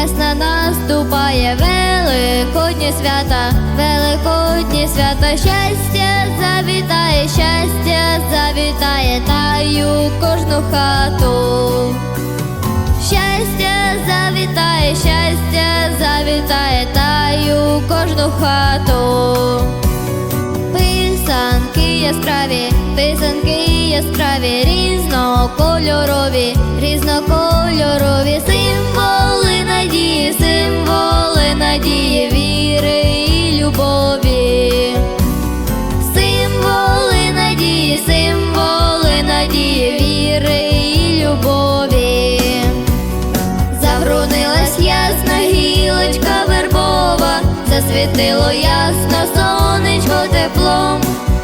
Наступає великодні свята, великодні свята, щастя завітає, щастя завітає таю кожну хату. Щастя завітає, щастя завітає таю кожну хату. Писанки яскраві, писанки яскраві, різнокольорові, різнокольорові, символи віри ясна гілочка вербова, засвітило ясно сонечко теплом,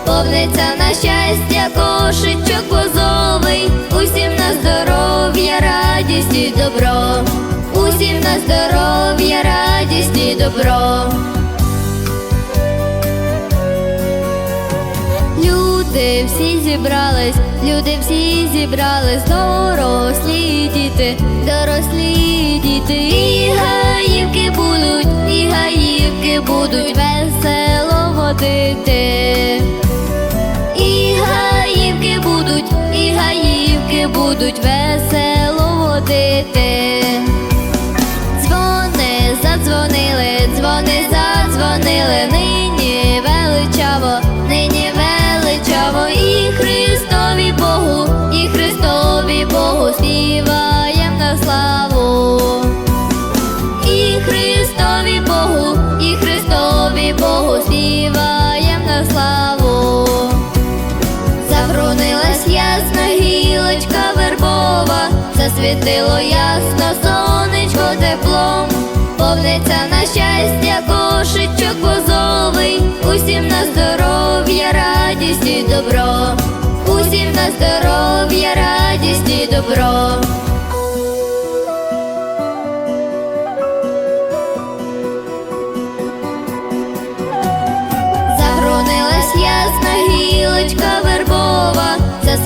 повниться на щастя кошечок бозовий, усім на здоров'я, радість і добро, усім на здоров'я, радість і добро. Люди всі зібрались, люди всі зібрались, дорослі діти, дорослі діти, і гаївки будуть, і гаївки будуть весело водити. І гаївки будуть, і гаївки будуть весело водити. Гілочка вербова, засвітило ясно сонечко теплом, повниться на щастя кошечок бозовий, усім на здоров'я, радість і добро, усім на здоров'я, радість і добро.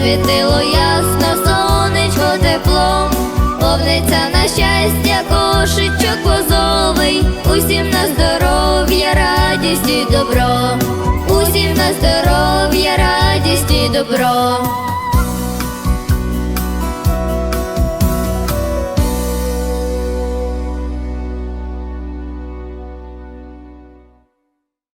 Засвітило ясно сонечко теплом, повниться на щастя кошечок возовий, усім на здоров'я, радість і добро, усім на здоров'я, радість і добро.